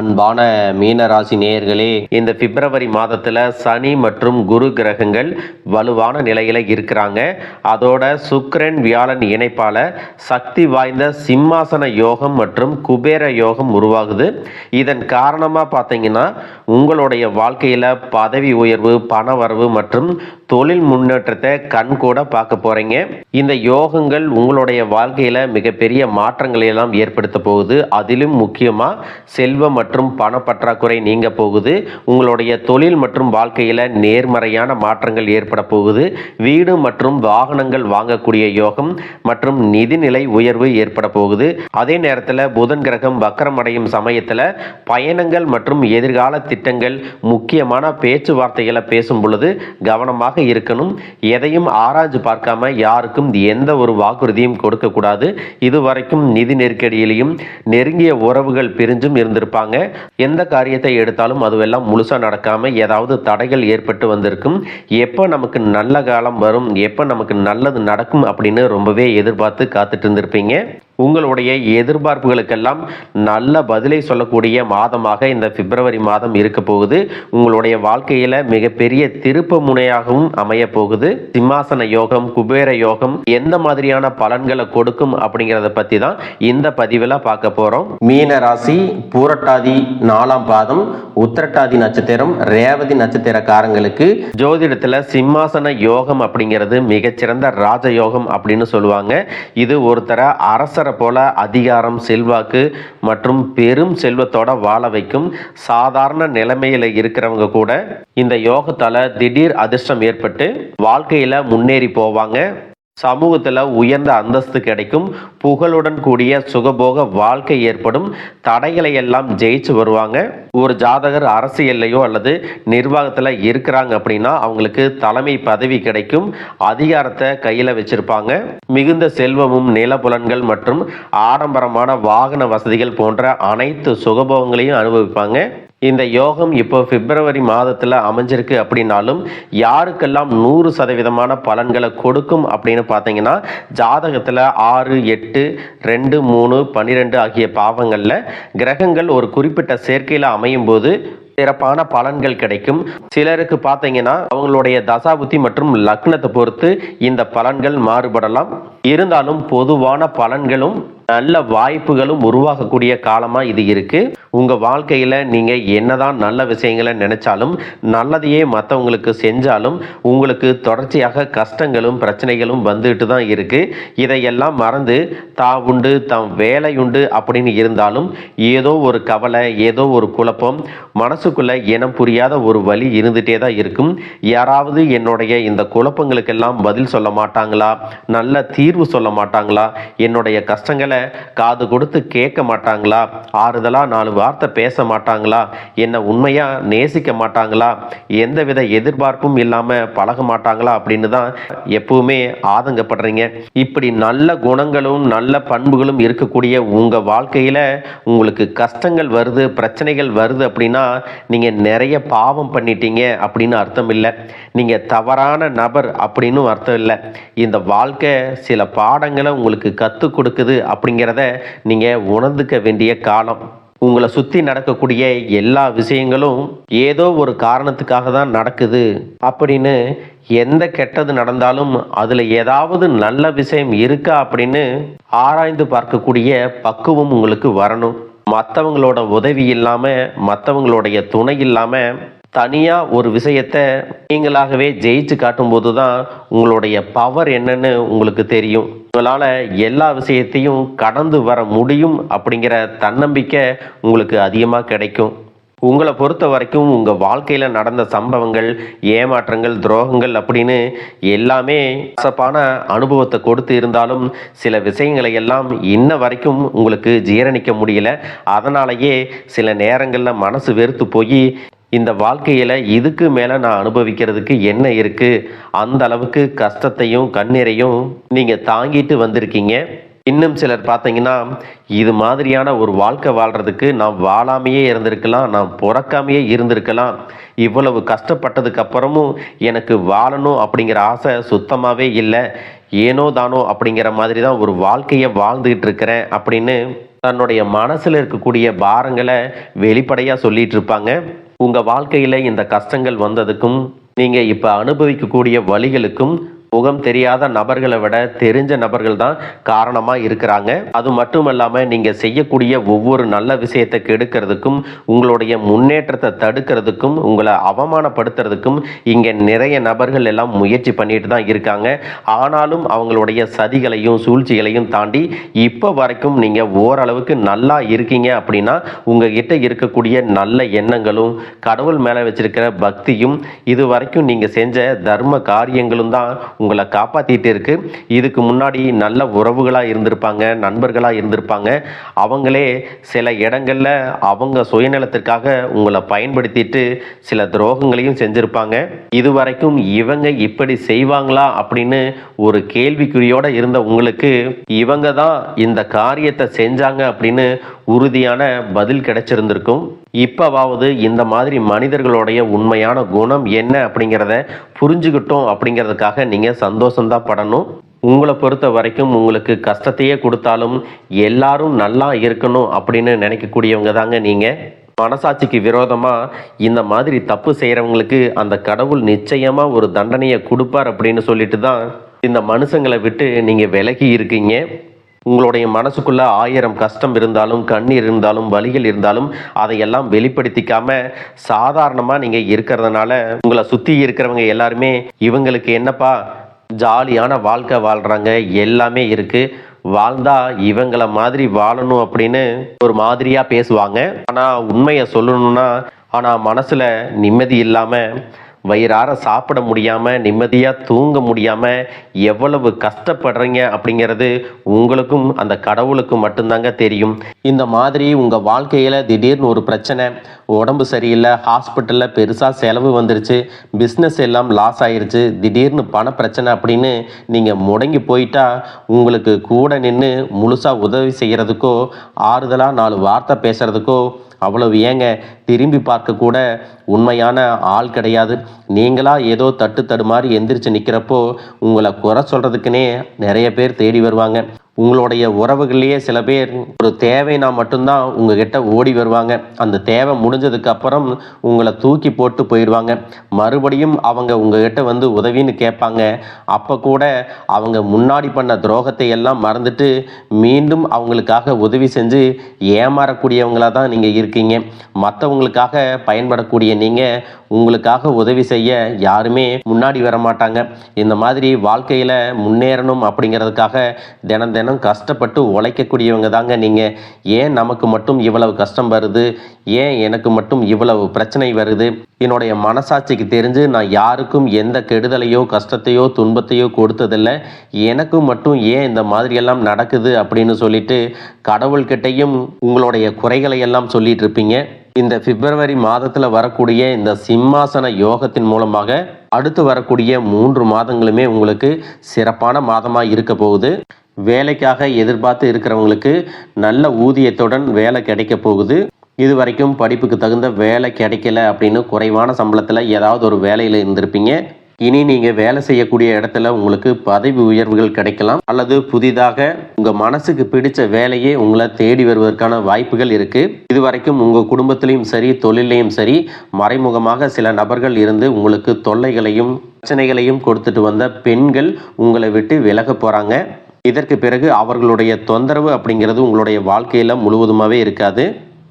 அன்பான மீனராசி நேயர்களே இந்த பிப்ரவரி மாதத்தில் சனி மற்றும் குரு கிரகங்கள் வலுவான நிலையில் இருக்கிறாங்க. அதோட சுக்கரன் வியாழன் இணைப்பால சக்தி வாய்ந்த சிம்மாசன யோகம் மற்றும் குபேர யோகம் உருவாகுது. இதன் காரணமாக பார்த்தீங்கன்னா உங்களுடைய வாழ்க்கையில் பதவி உயர்வு பண வரவு மற்றும் தொழில் முன்னேற்றத்தை கண் கூட பார்க்க போறீங்க. இந்த யோகங்கள் உங்களுடைய வாழ்க்கையில மிகப்பெரிய மாற்றங்களை எல்லாம் ஏற்படுத்த போகுது. அதிலும் முக்கியமா செல்வம் மற்றும் பண பற்றாக்குறை நீங்க போகுது. உங்களுடைய தொழில் மற்றும் வாழ்க்கையில நேர்மறையான மாற்றங்கள் ஏற்பட போகுது. வீடு மற்றும் வாகனங்கள் வாங்கக்கூடிய யோகம் மற்றும் நிதிநிலை உயர்வு ஏற்பட போகுது. அதே நேரத்தில் புதன் கிரகம் வக்கரம் அடையும் சமயத்தில் பயணங்கள் மற்றும் எதிர்கால திட்டங்கள் முக்கியமான பேச்சுவார்த்தைகளை பேசும் பொழுது கவனமாக இருக்கணும். எதையும் ஆராய்ஞ்சு பார்க்காம யாருக்கும் எந்த ஒரு வாக்குறுதியும் கொடுக்கக்கூடாது இதுவரைக்கும் நிதி நெருக்கடியிலையும் நெருங்கிய உறவுகள் பிரிஞ்சும் இருந்திருப்பாங்க. எந்த காரியத்தை எடுத்தாலும் அதுவெல்லாம் முழுசா நடக்காம ஏதாவது தடைகள் ஏற்பட்டு வந்திருக்கும். எப்போ நமக்கு நல்ல காலம் வரும் எப்போ நமக்கு நல்லது நடக்கும் அப்படின்னு ரொம்பவே எதிர்பார்த்து காத்துட்டு இருந்திருப்பீங்க. உங்களுடைய எதிர்பார்ப்புகளுக்கெல்லாம் நல்ல பதிலை சொல்லக்கூடிய மாதமாக இந்த பிப்ரவரி மாதம் இருக்க போகுது. உங்களுடைய வாழ்க்கையில மிகப்பெரிய திருப்பு முனையாகவும் அமைய போகுது. சிம்மாசன யோகம் குபேர யோகம் எந்த மாதிரியான பலன்களை கொடுக்கும் அப்படிங்கிறத பத்தி தான் இந்த பதிவில் பார்க்க போறோம். மீன ராசி பூரட்டாதி நாலாம் பாதம் உத்திரட்டாதி நட்சத்திரம் ரேவதி நட்சத்திரக்காரங்களுக்கு ஜோதிடத்துல சிம்மாசன யோகம் அப்படிங்கிறது மிகச்சிறந்த ராஜயோகம் அப்படின்னு சொல்லுவாங்க. இது ஒருத்தரை அரசரை போல அதிகாரம் செல்வாக்கு மற்றும் பெரும் செல்வத்தோட வாழ வைக்கும் சாதாரண நிலைமையில இருக்கிறவங்க கூட இந்த யோகத்தால திடீர் அதிர்ஷ்டம் ஏற்பட்டு வாழ்க்கையில முன்னேறி போவாங்க. சமூகத்தில் உயர்ந்த அந்தஸ்து கிடைக்கும். புகழுடன் கூடிய சுகபோக வாழ்க்கை ஏற்படும். தடைகளை எல்லாம் ஜெயிச்சு வருவாங்க. ஒரு ஜாதகர் அரசியல்லையோ அல்லது நிர்வாகத்தில் இருக்கிறாங்க அப்படின்னா அவங்களுக்கு தலைமை பதவி கிடைக்கும். அதிகாரத்தை கையில் வச்சிருப்பாங்க. மிகுந்த செல்வமும் நிலப்புலன்கள் மற்றும் ஆடம்பரமான வாகன வசதிகள் போன்ற அனைத்து சுகபோகங்களையும் அனுபவிப்பாங்க. இந்த யோகம் இப்போ பிப்ரவரி மாதத்தில் அமைஞ்சிருக்கு அப்படின்னாலும் யாருக்கெல்லாம் நூறு சதவீதமான பலன்களை கொடுக்கும் அப்படின்னு பார்த்தீங்கன்னா ஜாதகத்தில் ஆறு எட்டு ரெண்டு மூணு பன்னிரெண்டு ஆகிய பாவங்களில் கிரகங்கள் ஒரு குறிப்பிட்ட சேர்க்கையில் அமையும் போது சிறப்பான பலன்கள் கிடைக்கும். சிலருக்கு பார்த்தீங்கன்னா அவங்களுடைய தசாபுத்தி மற்றும் லக்னத்தை பொறுத்து இந்த பலன்கள் மாறுபடலாம். இருந்தாலும் பொதுவான பலன்களும் நல்ல வாய்ப்புகளும் உருவாகக்கூடிய காலமாக இது இருக்குது உங்கள் வாழ்க்கையில் நீங்கள் என்னதான் நல்ல விஷயங்களை நினச்சாலும் நல்லதையே மற்றவங்களுக்கு செஞ்சாலும் உங்களுக்கு தொடர்ச்சியாக கஷ்டங்களும் பிரச்சனைகளும் வந்துட்டு தான் இருக்குது இதையெல்லாம் மறந்து தா உண்டு தம் வேலை உண்டு அப்படின்னு இருந்தாலும் ஏதோ ஒரு கவலை ஏதோ ஒரு குழப்பம் மனசுக்குள்ளே இனம் புரியாத ஒரு வழி இருந்துகிட்டே தான் இருக்கும். யாராவது என்னுடைய இந்த குழப்பங்களுக்கெல்லாம் பதில் சொல்ல மாட்டாங்களா? நல்ல தீர்வு சொல்ல மாட்டாங்களா? என்னுடைய கஷ்டங்களை காது கொடுத்து கேட்க மாட்டாங்களா? ஆறுதலா நாலு வார்த்தை பேச மாட்டாங்களா? என்னை உண்மையா நேசிக்க மாட்டாங்களா? எந்தவித எதிர்பார்ப்பும் இல்லாம பழக மாட்டாங்களா? அப்படின்னு தான் எப்பவுமே ஆதங்கப்படுறீங்க. இப்படி நல்ல குணங்களும் நல்ல பண்புகளும் இருக்கக்கூடிய உங்கள் வாழ்க்கையில உங்களுக்கு கஷ்டங்கள் வருது பிரச்சனைகள் வருது அப்படின்னா நீங்க நிறைய பாவம் பண்ணிட்டீங்க அப்படின்னு அர்த்தம் இல்லை. நீங்க தவறான நபர் அப்படின்னு அர்த்தம் இல்லை. இந்த வாழ்க்கை சில பாடங்களை உங்களுக்கு கற்றுக் கொடுக்குது அப்படிங்கிறத நீங்கள் உணர்ந்துக்க வேண்டிய காலம். உங்களை சுற்றி நடக்கக்கூடிய எல்லா விஷயங்களும் ஏதோ ஒரு காரணத்துக்காக தான் நடக்குது அப்படின்னு எந்த கெட்டது நடந்தாலும் அதில் ஏதாவது நல்ல விஷயம் இருக்கா அப்படின்னு ஆராய்ந்து பார்க்கக்கூடிய பக்குவம் உங்களுக்கு வரணும். மற்றவங்களோட உதவி இல்லாமல் மற்றவங்களுடைய துணை இல்லாமல் தனியாக ஒரு விஷயத்தை நீங்களாகவே ஜெயிச்சு காட்டும்போது தான் உங்களுடைய பவர் என்னன்னு உங்களுக்கு தெரியும். உங்களால் எல்லா விஷயத்தையும் கடந்து வர முடியும் அப்படிங்கிற தன்னம்பிக்கை உங்களுக்கு அதிகமாக கிடைக்கும். உங்களை பொறுத்த வரைக்கும் உங்கள் வாழ்க்கையில் நடந்த சம்பவங்கள் ஏமாற்றங்கள் துரோகங்கள் அப்படின்னு எல்லாமே கசப்பான அனுபவத்தை கொடுத்து இருந்தாலும் சில விஷயங்களை எல்லாம் இன்ன வரைக்கும் உங்களுக்கு ஜீரணிக்க முடியல. அதனாலேயே சில நேரங்களில் மனசு வெறுத்து போய் இந்த வாழ்க்கையில் இதுக்கு மேலே நான் அனுபவிக்கிறதுக்கு என்ன இருக்குது அந்த அளவுக்கு கஷ்டத்தையும் கண்ணீரையும் நீங்கள் தாங்கிட்டு வந்திருக்கீங்க. இன்னும் சிலர் பார்த்தீங்கன்னா இது மாதிரியான ஒரு வாழ்க்கை வாழ்கிறதுக்கு நான் வாழாமையே இருந்திருக்கலாம் நான் பிறக்காமையே இருந்திருக்கலாம். இவ்வளவு கஷ்டப்பட்டதுக்கு அப்புறமும் எனக்கு வாழணும் அப்படிங்கிற ஆசை சுத்தமாகவே இல்லை. ஏனோ தானோ அப்படிங்கிற மாதிரி தான் ஒரு வாழ்க்கையை வாழ்ந்துகிட்டு இருக்கிறேன் அப்படின்னு தன்னுடைய மனசில் இருக்கக்கூடிய பாரங்களை வெளிப்படையாக சொல்லிகிட்டு இருப்பாங்க. உங்கள் வாழ்க்கையில் இந்த கஷ்டங்கள் வந்ததுக்கும் நீங்கள் இப்போ அனுபவிக்கக்கூடிய வழிகளுக்கும் முகம் தெரியாத நபர்களை விட தெரிஞ்ச நபர்கள் தான் காரணமா இருக்கிறாங்க. அது மட்டும் இல்லாம நீங்க செய்யக்கூடிய ஒவ்வொரு நல்ல விஷயத்தை கெடுக்கிறதுக்கும் உங்களுடைய முன்னேற்றத்தை தடுக்கிறதுக்கும் உங்களை அவமானப்படுத்துறதுக்கும் இங்க நிறைய நபர்கள் எல்லாம் முயற்சி பண்ணிட்டு தான் இருக்காங்க. ஆனாலும் அவங்களுடைய சதிகளையும் சூழ்ச்சிகளையும் தாண்டி இப்போ வரைக்கும் நீங்க ஓரளவுக்கு நல்லா இருக்கீங்க அப்படின்னா உங்ககிட்ட இருக்கக்கூடிய நல்ல எண்ணங்களும் கடவுள் மேல வச்சிருக்கிற பக்தியும் இது வரைக்கும் நீங்க செஞ்ச தர்ம காரியங்களும் தான் உங்களை காப்பாற்றிட்டு இருக்கு. இதுக்கு முன்னாடி நல்ல உறவுகளாக இருந்திருப்பாங்க நண்பர்களாக இருந்திருப்பாங்க. அவங்களே சில இடங்களில் அவங்க சுயநலத்திற்காக உங்களை பயன்படுத்திட்டு சில துரோகங்களையும் செஞ்சுருப்பாங்க. இது வரைக்கும் இவங்க இப்படி செய்வாங்களா அப்படின்னு ஒரு கேள்விக்குறியோடு இருந்த உங்களுக்கு இவங்க தான் இந்த காரியத்தை செஞ்சாங்க அப்படின்னு உறுதியான பதில் கிடைச்சிருந்திருக்கும். இப்பவாவது இந்த மாதிரி மனிதர்களுடைய உண்மையான குணம் என்ன அப்படிங்கிறத புரிஞ்சுக்கிட்டோம் அப்படிங்கிறதுக்காக நீங்கள் சந்தோஷம்தான் படணும். உங்களை பொறுத்த வரைக்கும் உங்களுக்கு கஷ்டத்தையே கொடுத்தாலும் எல்லாரும் நல்லா இருக்கணும் அப்படின்னு நினைக்கக்கூடியவங்க தாங்க நீங்கள் மனசாட்சிக்கு விரோதமாக இந்த மாதிரி தப்பு செய்கிறவங்களுக்கு அந்த கடவுள் நிச்சயமாக ஒரு தண்டனையை கொடுப்பார் அப்படின்னு சொல்லிட்டு தான் இந்த மனுஷங்களை விட்டு நீங்கள் விலகி இருக்கீங்க. உங்களுடைய மனசுக்குள்ள ஆயிரம் கஷ்டம் இருந்தாலும் கண்ணீர் இருந்தாலும் வலிகள் இருந்தாலும் அதையெல்லாம் வெளிப்படுத்திக்காம சாதாரணமா நீங்க இருக்கிறதுனால உங்களை சுத்தி இருக்கிறவங்க எல்லாருமே இவங்களுக்கு என்னப்பா ஜாலியான வாழ்க்கை வாழ்றாங்க எல்லாமே இருக்கு. வாழ்ந்தா இவங்கள மாதிரி வாழணும் அப்படின்னு ஒரு மாதிரியா பேசுவாங்க. ஆனா உண்மையை சொல்லணும்னா ஆனா மனசுல நிம்மதி இல்லாம வயிறார சாப்பிட முடியாமல் நிம்மதியாக தூங்க முடியாமல் எவ்வளவு கஷ்டப்படுறீங்க அப்படிங்கிறது உங்களுக்கும் அந்த கடவுளுக்கும் மட்டும்தாங்க தெரியும். இந்த மாதிரி உங்கள் வாழ்க்கையில் திடீர்னு ஒரு பிரச்சனை உடம்பு சரியில்லை ஹாஸ்பிட்டலில் பெருசாக செலவு வந்துருச்சு பிஸ்னஸ் எல்லாம் லாஸ் ஆயிருச்சு திடீர்னு பண பிரச்சனை அப்படின்னு நீங்கள் முடங்கி போயிட்டா உங்களுக்கு கூட நின்று முழுசாக உதவி செய்கிறதுக்கோ ஆறுதலாக நாலு வார்த்தை பேசுகிறதுக்கோ அவ்வளவு ஏங்க? திரும்பி பார்க்க கூட உண்மையான ஆள் கிடையாது. நீங்களா ஏதோ தட்டு தடுமாறி எந்திரிச்சு நிற்கிறப்போ உங்களை குறை சொல்றதுக்குன்னே நிறைய பேர் தேடி வருவாங்க. உங்களுடைய உறவுகள்லேயே சில பேர் ஒரு தேவைனா மட்டும்தான் உங்ககிட்ட ஓடி வருவாங்க. அந்த தேவை முடிஞ்சதுக்கு அப்புறம் உங்களை தூக்கி போட்டு போயிடுவாங்க. மறுபடியும் அவங்க உங்ககிட்ட வந்து உதவின்னு கேட்பாங்க. அப்போ கூட அவங்க முன்னாடி பண்ண துரோகத்தை எல்லாம் மறந்துட்டு மீண்டும் அவங்களுக்காக உதவி செஞ்சு ஏமாறக்கூடியவங்களாக தான் நீங்கள் இருக்கீங்க. மற்றவங்களுக்காக பயன்படக்கூடிய நீங்கள் உங்களுக்காக உதவி செய்ய யாருமே முன்னாடி வர மாட்டாங்க இந்த மாதிரி வாழ்க்கையில் முன்னேறணும் அப்படிங்கிறதுக்காக தினம் தினம் கஷ்டப்பட்டு உழைக்கக்கூடியவங்க தாங்க நீங்கள் ஏன் நமக்கு மட்டும் இவ்வளவு கஷ்டம் வருது? ஏன் எனக்கு மட்டும் இவ்வளவு பிரச்சனை வருது? என்னுடைய மனசாட்சிக்கு தெரிஞ்சு நான் யாருக்கும் எந்த கெடுதலையோ கஷ்டத்தையோ துன்பத்தையோ கொடுத்ததில்லை. எனக்கு மட்டும் ஏன் இந்த மாதிரியெல்லாம் நடக்குது அப்படின்னு சொல்லிட்டு கடவுள்கிட்டையும் உங்களுடைய குறைகளை எல்லாம் சொல்லிட்டு இருப்பீங்க. இந்த பிப்ரவரி மாதத்தில் வரக்கூடிய இந்த சிம்மாசன யோகத்தின் மூலமாக அடுத்து வரக்கூடிய மூன்று மாதங்களுமே உங்களுக்கு சிறப்பான மாதமாக இருக்க போகுது. வேலைக்காக எதிர்பார்த்து இருக்கிறவங்களுக்கு நல்ல ஊதியத்துடன் வேலை கிடைக்க போகுது. இது வரைக்கும் படிப்புக்கு தகுந்த வேலை கிடைக்கல அப்படின்னு குறைவான சம்பளத்தில் ஏதாவது ஒரு வேலையில் இருந்திருப்பீங்க. இனி நீங்கள் வேலை செய்யக்கூடிய இடத்துல உங்களுக்கு பதவி உயர்வுகள் கிடைக்கலாம் அல்லது புதிதாக உங்கள் மனசுக்கு பிடிச்ச வேலையே உங்களை தேடி வருவதற்கான வாய்ப்புகள் இருக்குது இது வரைக்கும் உங்கள் குடும்பத்திலையும் சரி தொழிலையும் சரி மறைமுகமாக சில நபர்கள் இருந்து உங்களுக்கு தொல்லைகளையும் பிரச்சனைகளையும் கொடுத்துட்டு வந்த பெண்கள் உங்களை விட்டு விலக போகிறாங்க இதற்கு பிறகு அவர்களுடைய தொந்தரவு அப்படிங்கிறது உங்களுடைய வாழ்க்கையில் முழுவதுமாகவே இருக்காது.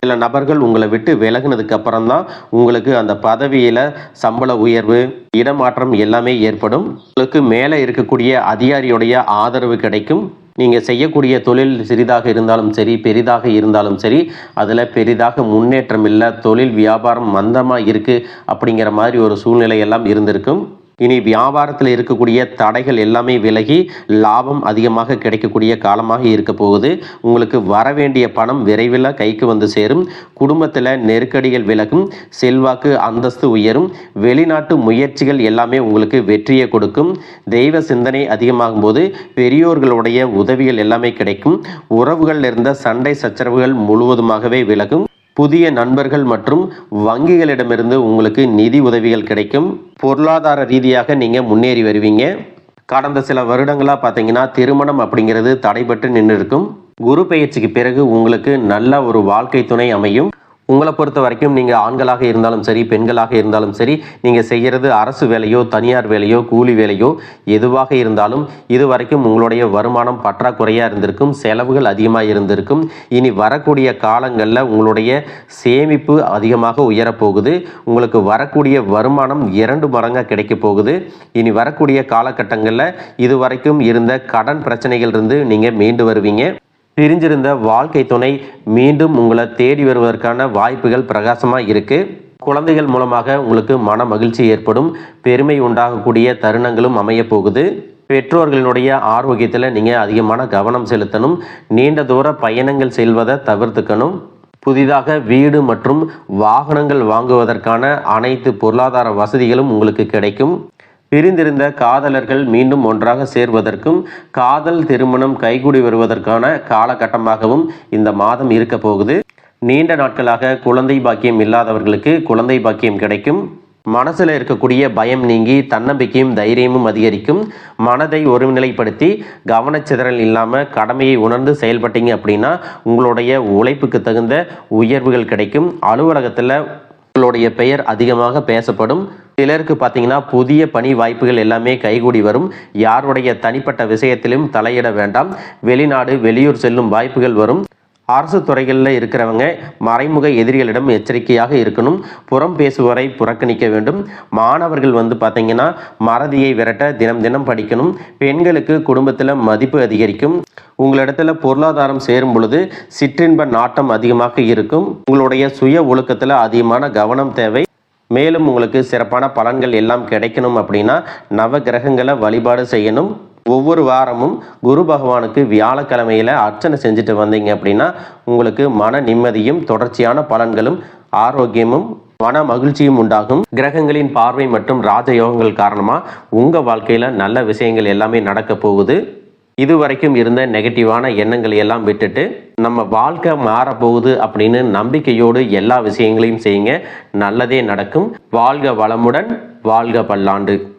சில நபர்கள் உங்களை விட்டு விலகினதுக்கு அப்புறம் தான் உங்களுக்கு அந்த பதவியில் சம்பள உயர்வு இடமாற்றம் எல்லாமே ஏற்படும். உங்களுக்கு மேலே இருக்கக்கூடிய அதிகாரியுடைய ஆதரவு கிடைக்கும். நீங்கள் செய்யக்கூடிய தொழில் சிறிதாக இருந்தாலும் சரி பெரிதாக இருந்தாலும் சரி அதில் பெரிதாக முன்னேற்றம் இல்லை தொழில் வியாபாரம் மந்தமாக இருக்குது அப்படிங்கிற மாதிரி ஒரு சூழ்நிலை எல்லாம் இருந்திருக்கும். இனி வியாபாரத்தில் இருக்கக்கூடிய தடைகள் எல்லாமே விலகி லாபம் அதிகமாக கிடைக்கக்கூடிய காலமாக இருக்க போகுது. உங்களுக்கு வர வேண்டிய பணம் விரைவில் கைக்கு வந்து சேரும். குடும்பத்தில் நெருக்கடிகள் விலகும். செல்வாக்கு அந்தஸ்து உயரும். வெளிநாட்டு முயற்சிகள் எல்லாமே உங்களுக்கு வெற்றியை கொடுக்கும். தெய்வ சிந்தனை அதிகமாகும் போது பெரியோர்களுடைய உதவிகள் எல்லாமே கிடைக்கும். உறவுகள் இருந்த சண்டை சச்சரவுகள் முழுவதுமாகவே விலகும். புதிய நண்பர்கள் மற்றும் வங்கிகளிடமிருந்து உங்களுக்கு நிதி உதவிகள் கிடைக்கும். பொருளாதார ரீதியாக நீங்கள் முன்னேறி வருவீங்க. கடந்த சில வருடங்களாக பார்த்தீங்கன்னா திருமணம் அப்படிங்கிறது தடைபட்டு நின்று இருக்கும் குரு பெயர்ச்சிக்கு பிறகு உங்களுக்கு நல்ல ஒரு வாழ்க்கை துணை அமையும். உங்களை பொறுத்த வரைக்கும் நீங்கள் ஆண்களாக இருந்தாலும் சரி பெண்களாக இருந்தாலும் சரி நீங்கள் செய்கிறது அரசு வேலையோ தனியார் வேலையோ கூலி வேலையோ எதுவாக இருந்தாலும் இது வரைக்கும் உங்களுடைய வருமானம் பற்றாக்குறையாக இருந்திருக்கும் செலவுகள் அதிகமாக இருந்திருக்கும். இனி வரக்கூடிய காலங்களில் உங்களுடைய சேமிப்பு அதிகமாக உயரப்போகுது. உங்களுக்கு வரக்கூடிய வருமானம் இரண்டு மடங்காக கிடைக்க போகுது. இனி வரக்கூடிய காலகட்டங்களில் இதுவரைக்கும் இருந்த கடன் பிரச்சனைகள் இருந்து நீங்கள் மீண்டு வருவீங்க. பிரிஞ்சிருந்த வாழ்க்கை துணை மீண்டும் உங்களை தேடி வருவதற்கான வாய்ப்புகள் பிரகாசமாக இருக்குது குழந்தைகள் மூலமாக உங்களுக்கு மன மகிழ்ச்சி ஏற்படும். பெருமை உண்டாகக்கூடிய தருணங்களும் அமைய போகுது. பெற்றோர்களினுடைய ஆரோக்கியத்தில் நீங்கள் அதிகமான கவனம் செலுத்தணும். நீண்ட தூர பயணங்கள் செல்வதை தவிர்த்துக்கணும். புதிதாக வீடு மற்றும் வாகனங்கள் வாங்குவதற்கான அனைத்து பொருளாதார வசதிகளும் உங்களுக்கு கிடைக்கும். பிரிந்திருந்த காதலர்கள் மீண்டும் ஒன்றாக சேர்வதற்கும் காதல் திருமணம் கைகூடி வருவதற்கான காலகட்டமாகவும் இந்த மாதம் இருக்க போகுது. நீண்ட நாட்களாக குழந்தை பாக்கியம் இல்லாதவர்களுக்கு குழந்தை பாக்கியம் கிடைக்கும். மனசில் இருக்கக்கூடிய பயம் நீங்கி தன்னம்பிக்கையும் தைரியமும் அதிகரிக்கும். மனதை ஒருநிலைப்படுத்தி கவனச்சிதறல் இல்லாமல் கடமையை உணர்ந்து செயல்பட்டீங்க அப்படின்னா உங்களுடைய உழைப்புக்கு தகுந்த உயர்வுகள் கிடைக்கும். அலுவலகத்தில் உங்களுடைய பெயர் அதிகமாக பேசப்படும். சிலருக்கு பார்த்தீங்கன்னா புதிய பணி வாய்ப்புகள் எல்லாமே கைகூடி வரும். யாருடைய தனிப்பட்ட விஷயத்திலும் தலையிட வேண்டாம். வெளிநாடு வெளியூர் செல்லும் வாய்ப்புகள் வரும். அரசு துறைகளில் இருக்கிறவங்க மறைமுக எதிரிகளிடம் எச்சரிக்கையாக இருக்கணும். புறம் பேசுவரை புறக்கணிக்க வேண்டும். மாணவர்கள் வந்து பார்த்தீங்கன்னா மறதியை விரட்ட தினம் தினம் படிக்கணும். பெண்களுக்கு குடும்பத்தில் மதிப்பு அதிகரிக்கும். உங்களிடத்துல பொருளாதாரம் சேரும் பொழுது சிற்றின்ப நாட்டம் அதிகமாக இருக்கும். உங்களுடைய சுய ஒழுக்கத்தில் அதிகமான கவனம் தேவை. மேலும் உங்களுக்கு சிறப்பான பலன்கள் எல்லாம் கிடைக்கணும் அப்படின்னா நவ கிரகங்களை வழிபாடு செய்யணும். ஒவ்வொரு வாரமும் குரு பகவானுக்கு வியாழக்கிழமையில் அர்ச்சனை செஞ்சுட்டு வந்தீங்க அப்படின்னா உங்களுக்கு மன நிம்மதியும் தொடர்ச்சியான பலன்களும் ஆரோக்கியமும் மன மகிழ்ச்சியும் உண்டாகும். கிரகங்களின் பார்வை மற்றும் ராஜயோகங்கள் காரணமாக உங்கள் வாழ்க்கையில் நல்ல விஷயங்கள் எல்லாமே நடக்க போகுது. இதுவரைக்கும் இருந்த நெகட்டிவான எண்ணங்களை எல்லாம் விட்டுட்டு நம்ம வாழ்க்கை மாறப்போகுது அப்படின்னு நம்பிக்கையோடு எல்லா விஷயங்களையும் செய்யுங்க. நல்லதே நடக்கும். வாழ்க வளமுடன் வாழ்க பல்லாண்டு.